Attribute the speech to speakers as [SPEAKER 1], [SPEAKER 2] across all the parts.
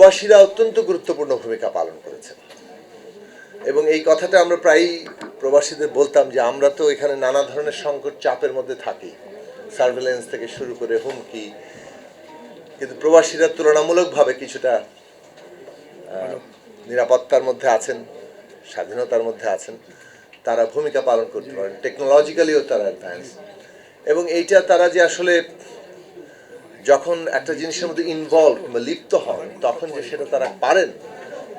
[SPEAKER 1] প্রবাসীরা অত্যন্ত গুরুত্বপূর্ণ ভূমিকা পালন করেছেন। এবং এই কথাটা আমরা প্রায়ই প্রবাসীদের বলতাম যে, আমরা তো এখানে নানা ধরনের সংকট চাপের মধ্যে থাকি। সার্ভেলেন্স থেকে শুরু করে হুমকি। কিন্তু প্রবাসীরা তুলনামূলকভাবে কিছুটা নিরাপত্তার মধ্যে আছেন, স্বাধীনতার মধ্যে আছেন। তারা ভূমিকা পালন করতে পারেন। টেকনোলজিক্যালিও তারা অ্যাডভান্স এবং এইটা তারা যে আসলে যখন একটা জিনিসের মধ্যে ইনভলভ বা লিপ্ত হন, তখন যে সেটা তারা পারেন,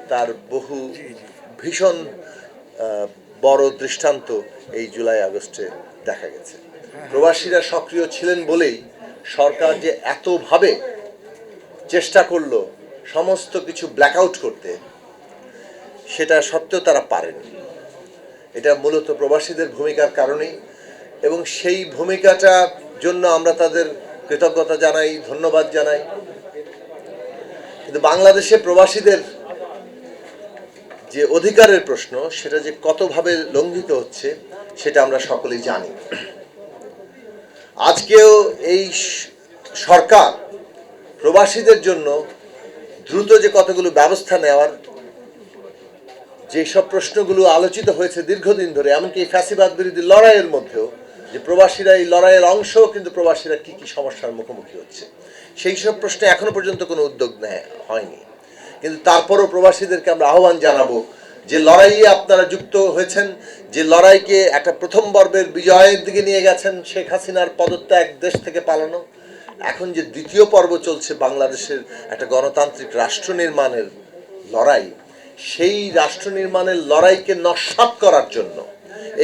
[SPEAKER 1] তার বহু ভীষণ বড় দৃষ্টান্ত এই জুলাই আগস্টে দেখা গেছে। প্রবাসীরা সক্রিয় ছিলেন বলেই সরকার যে এতভাবে চেষ্টা করল সমস্ত কিছু ব্ল্যাকআউট করতে, সেটা সত্ত্বেও তারা পারেনি। এটা মূলত প্রবাসীদের ভূমিকার কারণেই এবং সেই ভূমিকাটা জন্য আমরা তাদের কৃতজ্ঞতা জানাই, ধন্যবাদ জানাই। কিন্তু বাংলাদেশে প্রবাসীদের যে অধিকারের প্রশ্ন, সেটা যে কতভাবে লঙ্ঘিত হচ্ছে, সেটা আমরা সকলেই জানি। আজকেও এই সরকার প্রবাসীদের জন্য দ্রুত যে কতগুলো ব্যবস্থা নেওয়ার যেসব প্রশ্নগুলো আলোচিত হয়েছে দীর্ঘদিন ধরে, এমনকি ফ্যাসিবাদ বিরোধী লড়াইয়ের মধ্যেও যে প্রবাসীরা এই লড়াইয়ের অংশ, কিন্তু প্রবাসীরা কি কি সমস্যার মুখোমুখি হচ্ছে? সেই সব প্রশ্নে এখনও পর্যন্ত কোনো উদ্যোগ নেয়, হয়নি। কিন্তু তারপরও প্রবাসীদেরকে আমরা আহ্বান জানাব যে লড়াইয়ে আপনারা যুক্ত হয়েছেন, যে লড়াইকে একটা প্রথম পর্বের বিজয়ের দিকে নিয়ে গেছেন শেখ হাসিনার পদত্যাগ দেশ থেকে পালানো। এখন যে দ্বিতীয় পর্ব চলছে বাংলাদেশের একটা গণতান্ত্রিক রাষ্ট্র নির্মাণের লড়াই, সেই রাষ্ট্র নির্মাণের লড়াইকে নস্বাত করার জন্য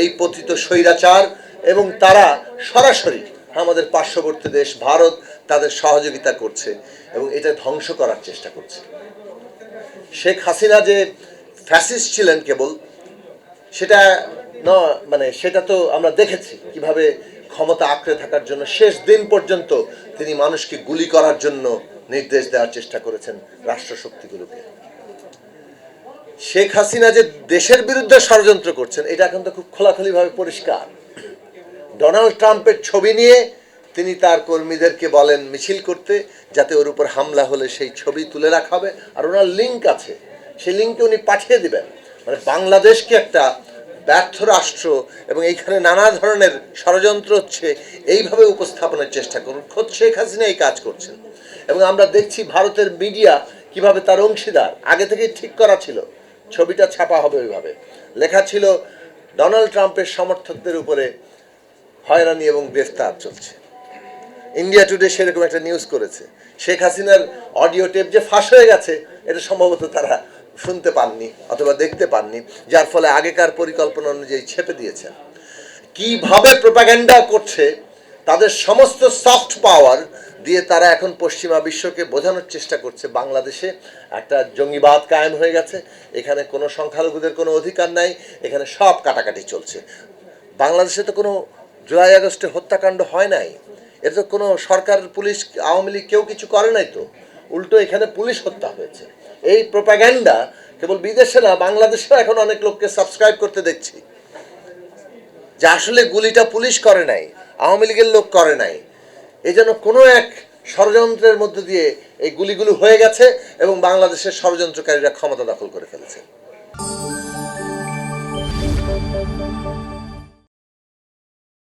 [SPEAKER 1] এই পতিত স্বৈরাচার এবং তারা সরাসরি আমাদের পার্শ্ববর্তী দেশ, ভারত, তাদের সহযোগিতা করছে এবং এটা ধ্বংস করার চেষ্টা করছে। শেখ হাসিনা যে ফ্যাসিস্ট ছিলেন কেবল, সেটা ন মানে সেটা তো আমরা দেখেছি কীভাবে ক্ষমতা আঁকড়ে থাকার জন্য শেষ দিন পর্যন্ত তিনি মানুষকে গুলি করার জন্য নির্দেশ দেওয়ার চেষ্টা করেছেন রাষ্ট্রশক্তিগুলোকে। শেখ হাসিনা যে দেশের বিরুদ্ধে ষড়যন্ত্র করছেন, এটা এখন তো খুব খোলাখুলিভাবে পরিষ্কার। ডোনাল্ড ট্রাম্পের ছবি নিয়ে তিনি তার কর্মীদেরকে বলেন মিছিল করতে, যাতে ওর উপর হামলা হলে সেই ছবি তুলে রাখা হবে। আর ওনার লিঙ্ক আছে। সেই লিঙ্কে উনি পাঠিয়ে দিবেন। মানে বাংলাদেশকে একটা ব্যর্থ রাষ্ট্র এবং এইখানে নানা ধরনের ষড়যন্ত্র হচ্ছে, এইভাবে উপস্থাপনের চেষ্টা করুন। খোদ শেখ হাসিনা এই কাজ করছেন। এবং আমরা দেখছি ভারতের মিডিয়া কীভাবে তার অংশীদার। আগে থেকেই ঠিক করা ছিল, ছবিটা ছাপা হবে ওইভাবে। লেখা ছিল, ডোনাল্ড ট্রাম্পের সমর্থকদের উপরে হয়রানি এবং গ্রেফতার চলছে। ইন্ডিয়া টুডে সেরকম একটা নিউজ করেছে। শেখ হাসিনার অডিও টেপ যে ফাঁস হয়ে গেছে, এটা সম্ভবত তারা শুনতে পাননি অথবা দেখতে পাননি, যার ফলে আগেকার পরিকল্পনা অনুযায়ী ছেপে দিয়েছেন। কীভাবে প্রোপাগ্যান্ডা করছে, তাদের সমস্ত সফট পাওয়ার দিয়ে তারা এখন পশ্চিমা বিশ্বকে বোঝানোর চেষ্টা করছে। বাংলাদেশে একটা জঙ্গিবাদ কায়েম হয়ে গেছে, এখানে কোনো সংখ্যালঘুদের কোনো অধিকার নাই, এখানে সব কাটাকাটি চলছে। বাংলাদেশে তো কোনো জুলাই আগস্টে হত্যাকাণ্ড হয় নাই? এটা তো কোনো সরকার, পুলিশ, আওয়ামী লীগ কেউ কিছু করে নাই তো? উল্টো এখানে পুলিশ হত্যা হয়েছে। এই প্রোপাগ্যান্ডা কেবল বিদেশে না, বাংলাদেশেও এখন অনেক লোককে সাবস্ক্রাইব করতে দেখছি। যে আসলে গুলিটা পুলিশ করে নাই, আওয়ামী লীগের লোক করে নাই। এই যেন কোনো এক ষড়যন্ত্রের মধ্যে দিয়ে এই গুলিগুলো হয়ে গেছে এবং বাংলাদেশের ষড়যন্ত্রকারীরা ক্ষমতা দখল করে ফেলেছে।